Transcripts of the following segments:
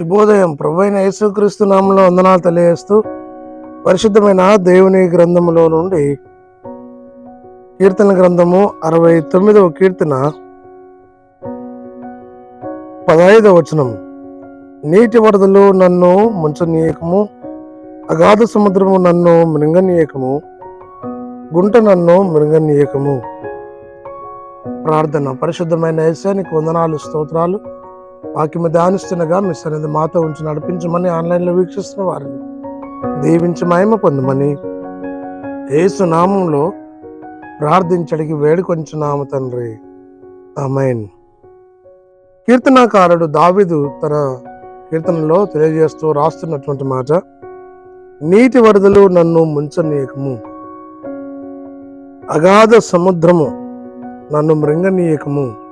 శుభోదయం. ప్రభు అయిన యేసుక్రీస్తు నామంలో వందనాలు తెలియజేస్తూ పరిశుద్ధమైన దేవుని గ్రంథములో నుండి కీర్తన గ్రంథము అరవై తొమ్మిదవ కీర్తన పదహైదవ వచనం. నీటి వరదలు నన్ను ముంచనీయకము అగాధ సముద్రము నన్ను మృంగనీయకము గుంట నన్ను మృంగనీయకము. ప్రార్థన. పరిశుద్ధమైన యేసానికి వందనాలు స్తోత్రాలు. వాక్యము ధ్యానిస్తుండగా మీ సన్నిధి మాతో ఉంచి నడిపించమని ఆన్లైన్లో వీక్షిస్తున్న వారిని. దీవించి మహిమ పొందమని ఏసు నామంలో ప్రార్థించడికి వేడుకొంచున్నాము తండ్రి. అమైన్ కీర్తనాకారుడు దావిదు తన కీర్తనలో తెలియజేస్తూ రాస్తున్నటువంటి మాట నీటి వరదలు నన్ను ముంచనీయకము. అగాధ సముద్రము నన్ను మృంగనీయకము.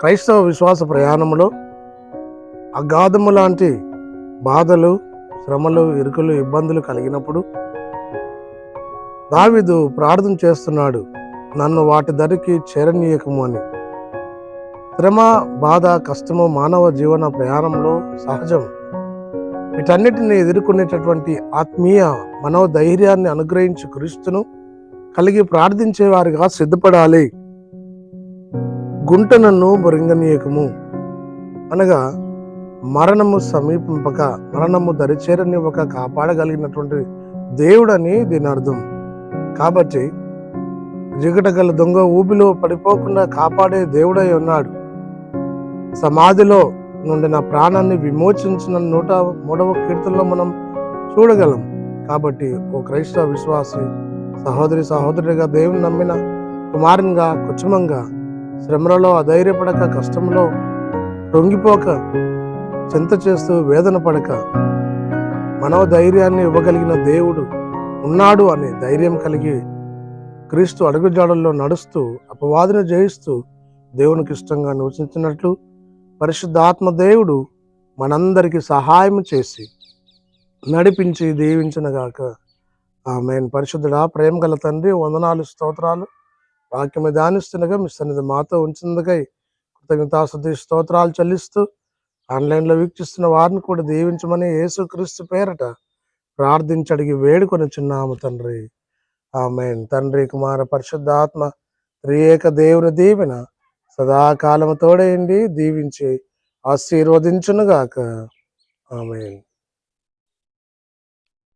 క్రైస్తవ విశ్వాస ప్రయాణంలో అగాధము లాంటి బాధలు శ్రమలు ఇరుకులు ఇబ్బందులు కలిగినప్పుడు దావిదు ప్రార్థన చేస్తున్నాడు నన్ను వాటి ధరికి చేరనీయకము అని. శ్రమ బాధ కష్టము మానవ జీవన ప్రయాణంలో సహజం. వీటన్నిటిని ఎదుర్కొనేటటువంటి ఆత్మీయ మనోధైర్యాన్ని అనుగ్రహించి క్రీస్తును కలిగి ప్రార్థించే వారిగా గుంట నన్ను మృంగనీయకము అనగా మరణము సమీపింపక మరణము దరిచేరనివ్వక కాపాడగలిగినటువంటి దేవుడని దీని అర్థం. కాబట్టి జిగట గల దొంగ ఊబిలో పడిపోకుండా కాపాడే దేవుడై ఉన్నాడు. సమాధిలో నుండి నా ప్రాణాన్ని విమోచించిన నూట మూడవ కీర్తనలో మనం చూడగలం. కాబట్టి ఓ క్రైస్తవ విశ్వాసి సహోదరి సహోదరుడిగా దేవుని నమ్మిన కుమారునిగా కుచుమంగా శ్రమలలో అధైర్యపడక కష్టంలో రొంగిపోక చింత చేస్తూ వేదన పడక. మనోధైర్యాన్ని ఇవ్వగలిగిన దేవుడు ఉన్నాడు అనే ధైర్యం కలిగి క్రీస్తు అడుగుజాడల్లో నడుస్తూ అపవాదిని జయిస్తూ దేవునికి ఇష్టంగా నివసించినట్లు పరిశుద్ధాత్మ దేవుడు మనందరికీ సహాయం చేసి నడిపించి దీవించినగాక. ఆమెన్. పరిశుద్ధుడా ప్రేమ గల తండ్రి వందనాలు స్తోత్రాలు. వాక్యము ధ్యానిస్తుండగా మీ సన్నిధి మాతో ఉంచిందికై కృతజ్ఞతాస్తుతి స్తోత్రాలు చెల్లిస్తూ ఆన్లైన్లో వీక్షిస్తున్న వారిని కూడా దీవించమని యేసుక్రీస్తు పేరట ప్రార్థించడిగి వేడుకొని చిన్నాము తండ్రి. ఆమె తండ్రి కుమార పరిశుద్ధాత్మ త్రియేక దేవుని దీవెన సదాకాలము తోడేయండి దీవించి ఆశీర్వదించునుగాక. ఆమెన్.